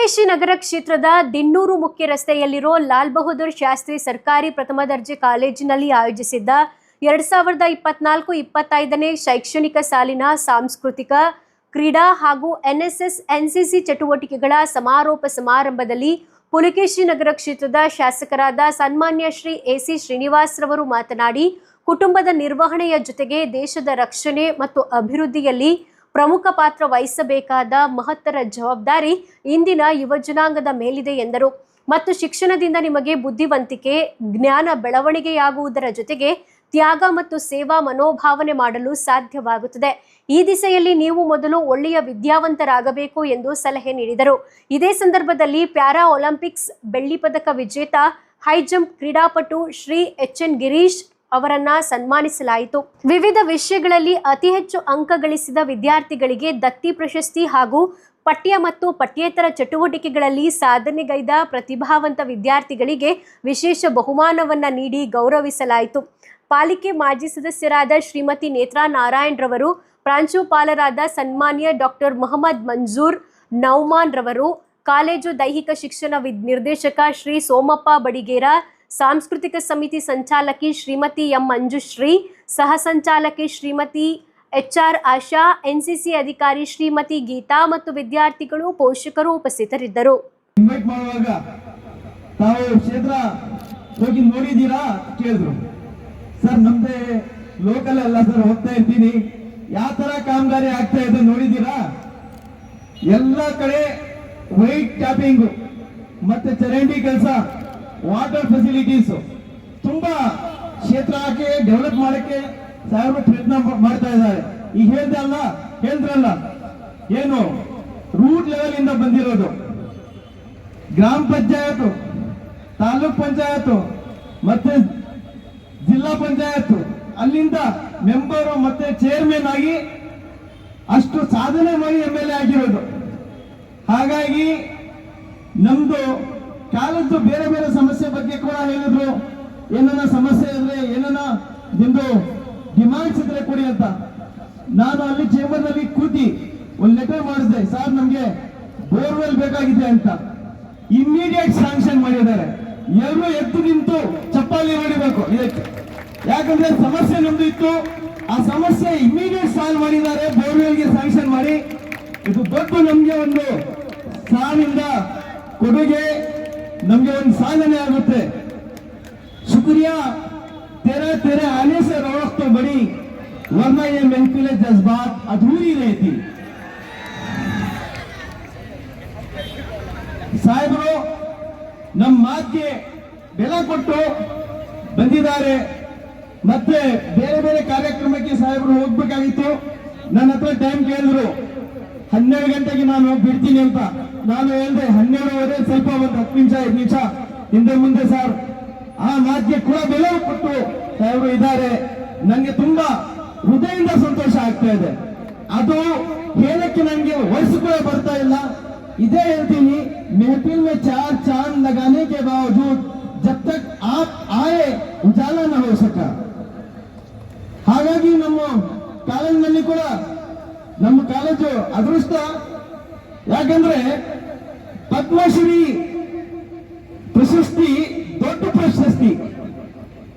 ಪುಲಕೇಶಿ ನಗರ ಕ್ಷೇತ್ರದ ದಿನ್ನೂರು ಮುಖ್ಯ ರಸ್ತೆಯಲ್ಲಿರೋ ಲಾಲ್ ಬಹದ್ದೂರ್ ಶಾಸ್ತ್ರಿ ಸರ್ಕಾರಿ ಪ್ರಥಮ ದರ್ಜೆ ಕಾಲೇಜಿನಲ್ಲಿ ಆಯೋಜಿಸಿದ್ದ ಎರಡ್ ಸಾವಿರದ ಇಪ್ಪತ್ನಾಲ್ಕು ಇಪ್ಪತ್ತೈದನೇ ಶೈಕ್ಷಣಿಕ ಸಾಲಿನ ಸಾಂಸ್ಕೃತಿಕ ಕ್ರೀಡಾ ಹಾಗೂ ಎನ್ಎಸ್ಎಸ್ ಎನ್ಸಿಸಿ ಚಟುವಟಿಕೆಗಳ ಸಮಾರೋಪ ಸಮಾರಂಭದಲ್ಲಿ ಪುಲಿಕೇಶಿ ನಗರ ಕ್ಷೇತ್ರದ ಶಾಸಕರಾದ ಸನ್ಮಾನ್ಯ ಶ್ರೀ ಎಸಿ ಶ್ರೀನಿವಾಸ್ ರವರು ಮಾತನಾಡಿ, ಕುಟುಂಬದ ನಿರ್ವಹಣೆಯ ಜೊತೆಗೆ ದೇಶದ ರಕ್ಷಣೆ ಮತ್ತು ಅಭಿವೃದ್ಧಿಯಲ್ಲಿ ಪ್ರಮುಖ ಪಾತ್ರ ವಹಿಸಬೇಕಾದ ಮಹತ್ತರ ಜವಾಬ್ದಾರಿ ಇಂದಿನ ಯುವ ಜನಾಂಗದ ಮೇಲಿದೆ ಎಂದರು. ಮತ್ತು ಶಿಕ್ಷಣದಿಂದ ನಿಮಗೆ ಬುದ್ಧಿವಂತಿಕೆ, ಜ್ಞಾನ ಬೆಳವಣಿಗೆಯಾಗುವುದರ ಜೊತೆಗೆ ತ್ಯಾಗ ಮತ್ತು ಸೇವಾ ಮನೋಭಾವನೆ ಮಾಡಲು ಸಾಧ್ಯವಾಗುತ್ತದೆ. ಈ ದಿಸೆಯಲ್ಲಿ ನೀವು ಮೊದಲು ಒಳ್ಳೆಯ ವಿದ್ಯಾವಂತರಾಗಬೇಕು ಎಂದು ಸಲಹೆ ನೀಡಿದರು. ಇದೇ ಸಂದರ್ಭದಲ್ಲಿ ಪ್ಯಾರಾ ಒಲಿಂಪಿಕ್ಸ್ ಬೆಳ್ಳಿ ಪದಕ ವಿಜೇತ ಹೈ ಜಂಪ್ ಕ್ರೀಡಾಪಟು ಶ್ರೀ ಎಚ್ ಎನ್ ಗಿರೀಶ್ ಅವರನ್ನ ಸನ್ಮಾನಿಸಲಾಯಿತು. ವಿವಿಧ ವಿಷಯಗಳಲ್ಲಿ ಅತಿ ಹೆಚ್ಚು ಅಂಕ ಗಳಿಸಿದ ವಿದ್ಯಾರ್ಥಿಗಳಿಗೆ ದತ್ತಿ ಪ್ರಶಸ್ತಿ ಹಾಗೂ ಪಠ್ಯ ಮತ್ತು ಪಠ್ಯೇತರ ಚಟುವಟಿಕೆಗಳಲ್ಲಿ ಸಾಧನೆಗೈದ ಪ್ರತಿಭಾವಂತ ವಿದ್ಯಾರ್ಥಿಗಳಿಗೆ ವಿಶೇಷ ಬಹುಮಾನವನ್ನ ನೀಡಿ ಗೌರವಿಸಲಾಯಿತು. ಪಾಲಿಕೆ ಮಾಜಿ ಸದಸ್ಯರಾದ ಶ್ರೀಮತಿ ನೇತ್ರಾ ನಾರಾಯಣ್ ರವರು ಪ್ರಾಂಶುಪಾಲರಾದ ಸನ್ಮಾನ್ಯ ಡಾಕ್ಟರ್ ಮೊಹಮ್ಮದ್ ಮಂಜೂರ್ ನೌಮಾನ್ ರವರು ಕಾಲೇಜು ದೈಹಿಕ ಶಿಕ್ಷಣ ನಿರ್ದೇಶಕ ಶ್ರೀ ಸೋಮಪ್ಪ ಬಡಿಗೇರ ಸಾಂಸ್ಕೃತಿಕ ಸಮಿತಿ ಸಂಚಾಲಕಿ ಶ್ರೀಮತಿ ಎಂ ಮಂಜುಶ್ರೀ, ಸಹ ಸಂಚಾಲಕಿ Shrimati H R Asha, NCC ಅಧಿಕಾರಿ ಶ್ರೀಮತಿ ಗೀತಾ ಮತ್ತು ವಿದ್ಯಾರ್ಥಿಗಳು ಪೋಷಕರು ಉಪಸ್ಥಿತರಿದ್ದರು. ತಾವು ಕ್ಷೇತ್ರ ಹೋಗಿ ನೋಡಿದ್ದೀರಾ ಕೇಳಿದ್ರು. ಸರ್, ನಮ್ದೆ ಲೋಕಲ್ ಅಲ್ಲ ಸರ್, ಹೋಗ್ತಾ ಇರ್ತೀನಿ. ಯಾವ ತರ ಕಾಮಗಾರಿ ಆಗ್ತಾ ಇದೆ ನೋಡಿದ್ದೀರಾ? ಎಲ್ಲ ಕಡೆ ವೈಟ್ ಟ್ಯಾಪಿಂಗ್, ಮತ್ತೆ ಚರಂಡಿ ಕೆಲಸ. ವಾಟರ್ ಫೆಸಿಲಿಟೀಸ್ ತುಂಬಾ ಕ್ಷೇತ್ರಕ್ಕೆ ಡೆವಲಪ್ ಮಾಡಕ್ಕೆ ಸಾವಿರ ಪ್ರಯತ್ನ ಮಾಡ್ತಾ ಇದ್ದಾರೆ. ಈಗ ಹೇಳ್ದೆ ಅಲ್ಲ ಹೇಳಿದ್ರಲ್ಲ ಏನು ರೂಟ್ ಲೆವೆಲ್ ಇಂದ ಬಂದಿರೋದು. ಗ್ರಾಮ ಪಂಚಾಯತ್, ತಾಲೂಕ್ ಪಂಚಾಯತ್, ಮತ್ತೆ ಜಿಲ್ಲಾ ಪಂಚಾಯತ್. ಅಲ್ಲಿಂದ ಮೆಂಬರು ಮತ್ತೆ ಚೇರ್ಮನ್ ಆಗಿ ಅಷ್ಟು ಸಾಧನೆ ಮಾಡಿ ಎಂ ಎಲ್ ಎ ಆಗಿರೋದು. ಹಾಗಾಗಿ ನಮ್ದು ಕಾಲದ್ದು ಬೇರೆ ಬೇರೆ ಸಮಸ್ಯೆ ಬಗ್ಗೆ ಕೂಡ ಹೇಳಿದ್ರು. ಏನನ್ನ ಸಮಸ್ಯೆ ಇದ್ರೆ ಏನನ್ನ ನಿಮ್ದು ಡಿಮಾಂಡ್ಸ್ ಇದ್ರೆ ಕೊಡಿ ಅಂತ. ನಾನು ಅಲ್ಲಿ ಚೇಂಬರ್ನಲ್ಲಿ ಕೂತಿ ಒಂದು ಲೆಟರ್ ಮಾಡಿದೆ, ಸರ್, ನಮ್ಗೆ ಬೋರ್ವೆಲ್ ಬೇಕಾಗಿದೆ ಅಂತ. ಇಮಿಡಿಯೇಟ್ ಸ್ಯಾಂಕ್ಷನ್ ಮಾಡಿದ್ದಾರೆ. ಎಲ್ಲರೂ ಎದ್ದು ನಿಂತು ಚಪ್ಪಾಲಿ ಹೊಡಿಬೇಕು. ಇದಕ್ಕೆ ಯಾಕಂದ್ರೆ ಸಮಸ್ಯೆ ನಮ್ದು ಇತ್ತು. ಆ ಸಮಸ್ಯೆ ಇಮಿಡಿಯೇಟ್ ಸಾಲ್ವ್ ಮಾಡಿದ್ದಾರೆ. ಬೋರ್ವೆಲ್ಗೆ ಸ್ಯಾಂಕ್ಷನ್ ಮಾಡಿ. ಇದು ದೊಡ್ಡ ನಮ್ಗೆ ಒಂದು ಸಾಲಿಂದ ಕೊಡುಗೆ. ನಮ್ಗೆ ಒಂದು ಸಾಧನೆ ಆಗುತ್ತೆ शुक्रिया तेरा तेरे आने से रौनक तो बड़ी वरना ये महफिल जज्बात अधूरी रहती ಸಾಹೇಬರು ನಮ್ಮ ಮಾತಿಗೆ ಬೆಲೆ ಕೊಟ್ಟು ಬಂದಿದ್ದಾರೆ ಮತ್ತೆ ಬೇರೆ ಬೇರೆ ಕಾರ್ಯಕ್ರಮಕ್ಕೆ ಸಾಹೇಬರು ಹೋಗ್ಬೇಕಾಗಿತ್ತು ನನ್ನ ಹತ್ರ ಟೈಮ್ ಕೇಳಿದ್ರು ಹನ್ನೆರಡು ಗಂಟೆಗೆ ನಾನು ಬಿಡ್ತೀನಿ ಅಂತ ನಾನು ಹೇಳಿದೆ ಹನ್ನೆರಡುವರೆ ಸ್ವಲ್ಪ ಒಂದು ಹತ್ತು ನಿಮಿಷ ಐದು ನಿಮಿಷ ಹಿಂದೆ ಮುಂದೆ ಸರ್ ಆ ಮಾತಿಗೆ ಕೂಡ ಬೆಲೆ ಕೊಟ್ಟು ಸಾಹೇಬರು ಇದ್ದಾರೆ ನನಗೆ ತುಂಬಾ ಹೃದಯದಿಂದ ಸಂತೋಷ ಆಗ್ತಾ ಇದೆ ಅದು ಹೇಳಕ್ಕೆ ನನಗೆ ವಯಸ್ಸು ಕೂಡ ಬರ್ತಾ ಇಲ್ಲ ಇದೇ ಹೇಳ್ತೀನಿ महफिल में चार चांद लगाने के बावजूद जब तक आप आए उजाला न हो सका ಹಾಗಾಗಿ ನಮ್ಮ ಕಾಲೇಜಿನಲ್ಲಿ ಕೂಡ ನಮ್ಮ ಕಾಲೇಜು ಅದೃಷ್ಟ. ಯಾಕಂದ್ರೆ ಪದ್ಮಶ್ರೀ ಪ್ರಶಸ್ತಿ ದೊಡ್ಡ ಪ್ರಶಸ್ತಿ.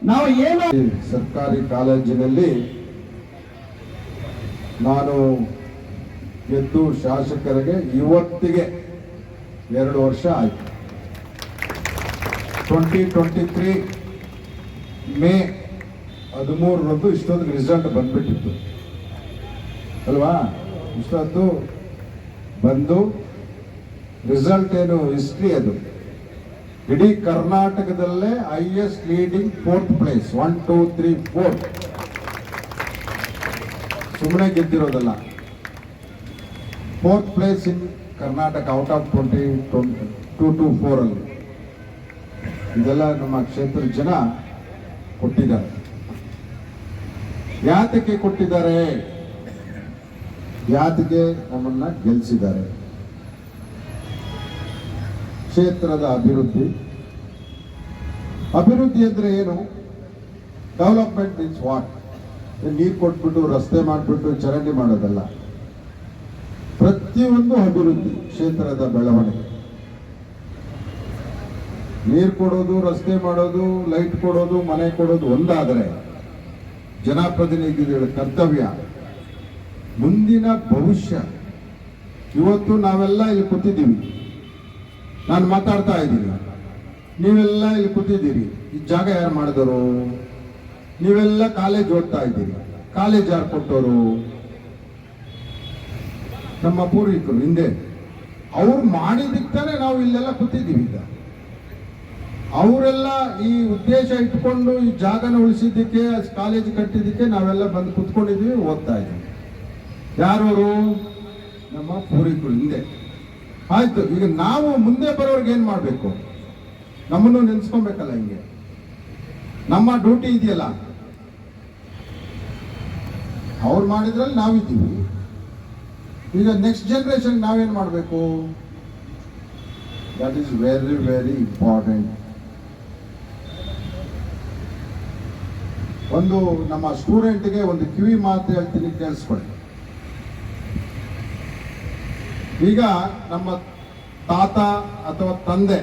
ನಾವು ಏನು ಸರ್ಕಾರಿ ಕಾಲೇಜಿನಲ್ಲಿ ನಾನು ಗೆದ್ದು ಶಾಸಕರಿಗೆ ಇವತ್ತಿಗೆ ಎರಡು ವರ್ಷ ಆಯಿತು. ಟ್ವೆಂಟಿ ಟ್ವೆಂಟಿ ತ್ರೀ ಮೇ ಹದಿಮೂರರಂದು ಇಷ್ಟೊಂದು ರಿಸಲ್ಟ್ ಬಂದ್ಬಿಟ್ಟಿತ್ತು. ಅಲ್ವಾ? ಇಷ್ಟೊಂದು ಬಂದು ರಿಸಲ್ಟ್ ಏನು? ಹಿಸ್ಟ್ರಿ ಅದು. ಇಡೀ ಕರ್ನಾಟಕದಲ್ಲೇ highest leading fourth place one two three four ಸುಮ್ಮನೆ ಗೆದ್ದಿರೋದಲ್ಲ. Fourth place in Karnataka out of twenty two to four ಅಲ್ಲಿ. ಇದೆಲ್ಲ ನಮ್ಮ ಕ್ಷೇತ್ರದ ಜನ ಕೊಟ್ಟಿದ್ದಾರೆ. ಯಾತಕ್ಕೆ ಕೊಟ್ಟಿದ್ದಾರೆ? ಯಾತಕ್ಕೆ ನಮ್ಮನ್ನ ಗೆಲ್ಲಿಸಿದ್ದಾರೆ ಕ್ಷೇತ್ರದ ಅಭಿವೃದ್ಧಿ. ಅಭಿವೃದ್ಧಿ ಅಂದ್ರೆ ಏನು? ಡೆವಲಪ್ಮೆಂಟ್ ಇಸ್ ವಾಟ್ ನೀರು ಕೊಟ್ಬಿಟ್ಟು, ರಸ್ತೆ ಮಾಡಿಬಿಟ್ಟು, ಚರಂಡಿ ಮಾಡೋದಲ್ಲ. ಪ್ರತಿಯೊಂದು ಅಭಿವೃದ್ಧಿ ಕ್ಷೇತ್ರದ ಬೆಳವಣಿಗೆ. ನೀರು ಕೊಡೋದು, ರಸ್ತೆ ಮಾಡೋದು ಲೈಟ್ ಕೊಡೋದು, ಮನೆ ಕೊಡೋದು ಒಂದಾದರೆ ಜನಪ್ರತಿನಿಧಿಗಳ ಕರ್ತವ್ಯ ಮುಂದಿನ ಭವಿಷ್ಯ. ಇವತ್ತು ನಾವೆಲ್ಲ ಇಲ್ಲಿ ಕೂತಿದ್ದೀವಿ. ನಾನು ಮಾತಾಡ್ತಾ ಇದ್ದೀನಿ. ನೀವೆಲ್ಲ ಇಲ್ಲಿ ಕೂತಿದ್ದೀರಿ. ಈ ಜಾಗ ಯಾರು ಮಾಡಿದವರು? ನೀವೆಲ್ಲ ಕಾಲೇಜ್ ಓದ್ತಾ ಇದ್ದೀರಿ. ಕಾಲೇಜ್ ಯಾರು ಕೊಟ್ಟವರು? ನಮ್ಮ ಪೂರ್ವಿಕರು ಹಿಂದೆ. ಅವ್ರು ಮಾಡಿದಕ್ಕೆ ನಾವು ಇಲ್ಲೆಲ್ಲ ಕೂತಿದ್ದೀವಿ ಈಗ. ಅವರೆಲ್ಲ ಈ ಉದ್ದೇಶ ಇಟ್ಕೊಂಡು ಈ ಜಾಗನ ಉಳಿಸಿದ್ದಕ್ಕೆ, ಕಾಲೇಜ್ ಕಟ್ಟಿದ್ದಕ್ಕೆ ನಾವೆಲ್ಲ ಬಂದು ಕುತ್ಕೊಂಡಿದ್ದೀವಿ, ಓದ್ತಾ ಇದ್ದೀವಿ. ಯಾರವರು? ನಮ್ಮ ಪೂರ್ವಿಕರು ಹಿಂದೆ. ಆಯ್ತು, ಈಗ ನಾವು ಮುಂದೆ ಬರೋರ್ಗೆ ಏನ್ ಮಾಡಬೇಕು? ನಮ್ಮನ್ನು ನೆನೆಸ್ಕೊಬೇಕಲ್ಲ ಹಿಂಗೆ. ನಮ್ಮ ಡ್ಯೂಟಿ ಇದೆಯಲ್ಲ. ಅವ್ರು ಮಾಡಿದ್ರಲ್ಲಿ ನಾವಿದ್ದೀವಿ. ಈಗ ನೆಕ್ಸ್ಟ್ ಜನ್ರೇಷನ್ ನಾವೇನ್ ಮಾಡಬೇಕು? That is very very important ಒಂದು ನಮ್ಮ ಸ್ಟೂಡೆಂಟ್ಗೆ ಒಂದು ಕಿವಿ ಮಾತು ಹೇಳ್ತೀನಿ, ಕೇಳಿಸ್ಕೊಳ್ಳಿ. ಈಗ ನಮ್ಮ ತಾತ ಅಥವಾ ತಂದೆ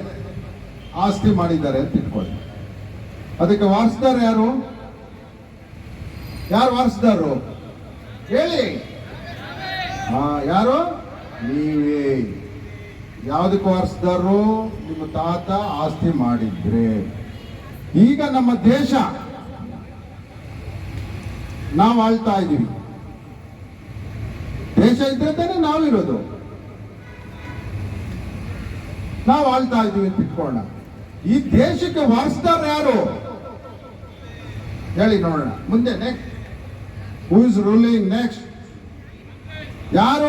ಆಸ್ತಿ ಮಾಡಿದ್ದಾರೆ ಅಂತ ಇಟ್ಕೊಳ್ಳಿ. ಅದಕ್ಕೆ ವಾರಸ್ದಾರ ಯಾರು? ಯಾರು ವಾರಸ್ದಾರು? ಹೇಳಿ. ಹಾ, ಯಾರು? ನೀವೇ. ಯಾವುದಕ್ಕೆ ವಾರಸ್ದಾರು? ನಿಮ್ಮ ತಾತ ಆಸ್ತಿ ಮಾಡಿದ್ರೆ. ಈಗ ನಮ್ಮ ದೇಶ ನಾವು ಆಳ್ತಾ ಇದ್ದೀವಿ ದೇಶ ಇದ್ರೆ ತಾನೇ ನಾವಿರೋದು. ನಾವು ಆಳ್ತಾ ಇದ್ದೀವಿ ಅಂತ ಇಟ್ಕೊಳ್ಳೋಣ. ಈ ದೇಶಕ್ಕೆ ವಾರಸ್ದಾರ ಯಾರು? ಹೇಳಿ ನೋಡೋಣ. ಮುಂದೆ next who is ruling next ಯಾರು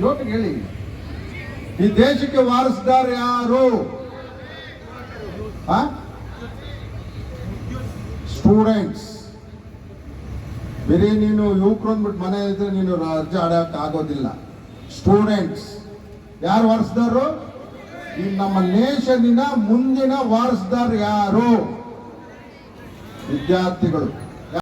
ಜೋಟಿಗೆ ಹೇಳಿ. ಈ ದೇಶಕ್ಕೆ ವಾರಸ್ದಾರ ಯಾರು? ಸ್ಟೂಡೆಂಟ್ಸ್ ಬರೀ ನೀನು ಯುವಕರು ಅಂದ್ಬಿಟ್ಟು ಮನೆ ಇದ್ರೆ ನೀನು ಅರ್ಜಿ ಆಡಕ್ಕೆ ಆಗೋದಿಲ್ಲ. ಸ್ಟೂಡೆಂಟ್ಸ್ ಯಾರು ವಾರಸ್ದಾರರು? ಈ ನಮ್ಮ ನೇಷನಿನ ಮುಂದಿನ ವಾರಸ್ದಾರ್ ಯಾರು? ವಿದ್ಯಾರ್ಥಿಗಳು.